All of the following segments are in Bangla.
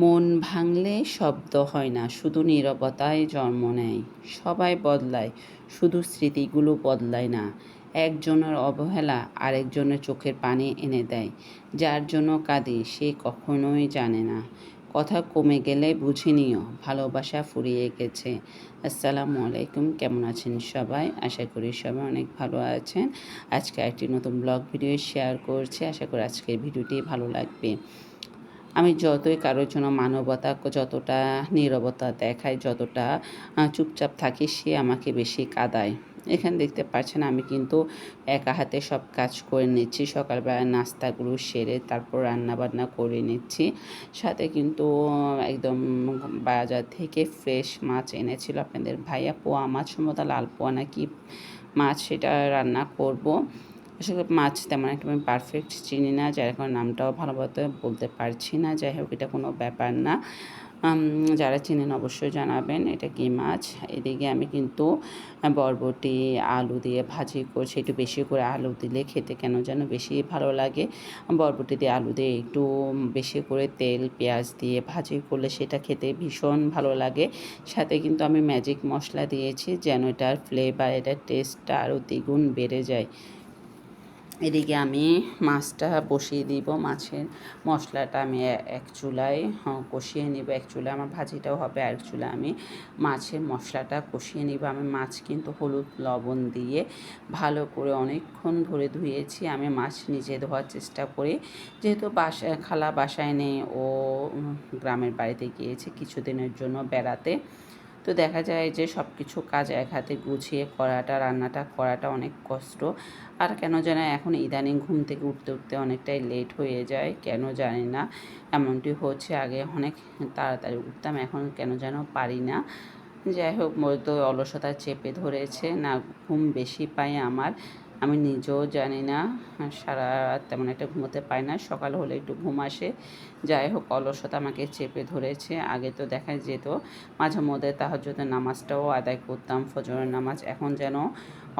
মন ভাঙলে শব্দ হয় না, শুধু নীরবতায় জন্ম নেয়। সবাই বদলায়, শুধু স্মৃতিগুলো বদলায় না। একজনের অবহেলা আরেকজনের চোখের পানি এনে দেয়, যার জন্য কাঁদে, সে কখনোই জানে না। কথা কমে গেলে বুঝে নিও, ভালোবাসা ফুরিয়ে গেছে। আসসালামু আলাইকুম, কেমন আছেন সবাই? আশা করি সবাই অনেক ভালো আছেন। আজকে একটি নতুন ব্লগ ভিডিও শেয়ার করছি। আশা করি আজকের ভিডিওটি ভালো লাগবে। আমি যতই কারোর জন্য মানবতা যতটা নীরবতা দেখাই, যতটা চুপচাপ থাকি, সে আমাকে বেশি কাদায়। এখানে দেখতে পাচ্ছেন আমি কিন্তু একা হাতে সব কাজ করে নিচ্ছি। সকালবেলা নাস্তাগুলো সেরে তারপর রান্না বান্না করে নিচ্ছি। সাথে কিন্তু, একদম বাজার থেকে ফ্রেশ মাছ এনেছিল আপনাদের ভাইয়া, পোয়া মাছ সম্ভবত লাল পোয়া নাকি মাছ, সেটা রান্না করব। আসলে মাছ তেমন একটা আমি পারফেক্ট চিনি না, যার কারণে নামটাও ভালোভাবে বলতে পারছি না। যাই হোক, এটা কোনো ব্যাপার না। যারা চিনেন অবশ্যই জানাবেন, এটা কি মাছ? এদিকে আমি কিন্তু বরবটি, আলু দিয়ে ভাজি করছি। একটু বেশি করে আলু দিলে খেতে কেন যেন বেশি ভালো লাগে। বরবটি দিয়ে আলু দিয়ে একটু বেশি করে তেল, পেঁয়াজ দিয়ে ভাজি করলে সেটা খেতে ভীষণ ভালো লাগে। সাথে কিন্তু আমি ম্যাজিক মশলা দিয়েছি, যেন এটার ফ্লেভার এটার টেস্টটা আরও দ্বিগুণ বেড়ে যায়। এদিকে আমি মাছটা বসিয়ে দিব, মাছের মশলাটা আমি এক চুলায় কষিয়ে নিব, এক চুলায় আমার ভাজিটাও হবে এক চুলায় আমি মাছের মশলাটা কষিয়ে নিব, আমি মাছ কিন্তু হলুদ লবণ দিয়ে ভালো করে অনেকক্ষণ ধরে ধুয়েছি, আমি মাছ নিজে ধোয়ার চেষ্টা করি, যেহেতু বাসায় খালা বাসায় নেই, ও গ্রামের বাড়িতে গিয়েছে কিছুদিনের জন্য বেড়াতে তো দেখা যায় যে সব কিছু কাজ এক হাতে গুছিয়ে করাটা, রান্নাটা করাটা অনেক কষ্ট। আর কেন যেন এখন ইদানিং ঘুম থেকে উঠতে উঠতে অনেকটাই লেট হয়ে যায়, কেন জানি না। এমনটি হচ্ছে, আগে অনেক তাড়াতাড়ি উঠতাম, এখন কেন যেন পারি না। যাই হোক, মূলত অলসতা চেপে ধরেছে, না ঘুম বেশি পায় আমার। আমি নিজেও জানি না, সারা রাত তেমন একটা ঘুমোতে পাই না, সকাল হলে একটু ঘুম আসে। যাই হোক, অলসতা আমাকে চেপে ধরেছে, আগে তো দেখা যেত। মাঝে মধ্যে তাহার তাহাজতে নামাজটাও আদায় করতাম, ফজরের নামাজ। এখন যেন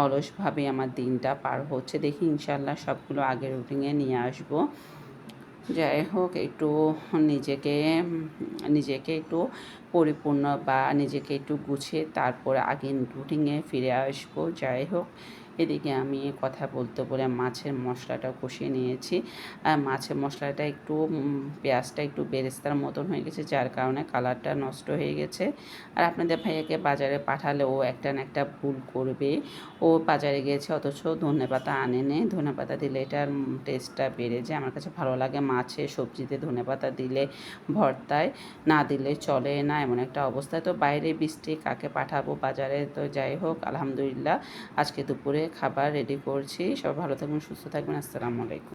অলসভাবে আমার দিনটা পার হচ্ছে, দেখি ইনশাল্লাহ সবগুলো আগের রুটিনে নিয়ে আসব। যাই হোক, একটু নিজেকে নিজেকে একটু পরিপূর্ণ বা নিজেকে একটু গুছিয়ে তারপরে আগে রুটিনে ফিরে আসব। যাই হোক, এদিকে আমি কথা বলতে বলে মাছের মশলাটা কষিয়ে নিয়েছি। আর মাছের মশলাটা একটু পেঁয়াজটা একটু বেরেস্তার মতন হয়ে গেছে, যার কারণে কালারটা নষ্ট হয়ে গেছে। আর আপনাদের ভাইয়াকে বাজারে পাঠালে ও একটা না একটা ভুল করবে। ও বাজারে গিয়েছে অথচ ধনে পাতা আনে নে ধনে পাতা দিলে এটার টেস্টটা বেড়ে যায়। আমার কাছে ভালো লাগে মাছে সবজিতে ধনে পাতা দিলে ভর্তায়, না দিলে চলে না। এমন একটা অবস্থা তো বাইরে বৃষ্টি কাকে পাঠাবো বাজারে? তো যাই হোক, আলহামদুলিল্লাহ, আজকে দুপুরে খাবার রেডি করছি। সবাই ভালো থাকবেন, সুস্থ থাকবেন। আসসালামু আলাইকুম।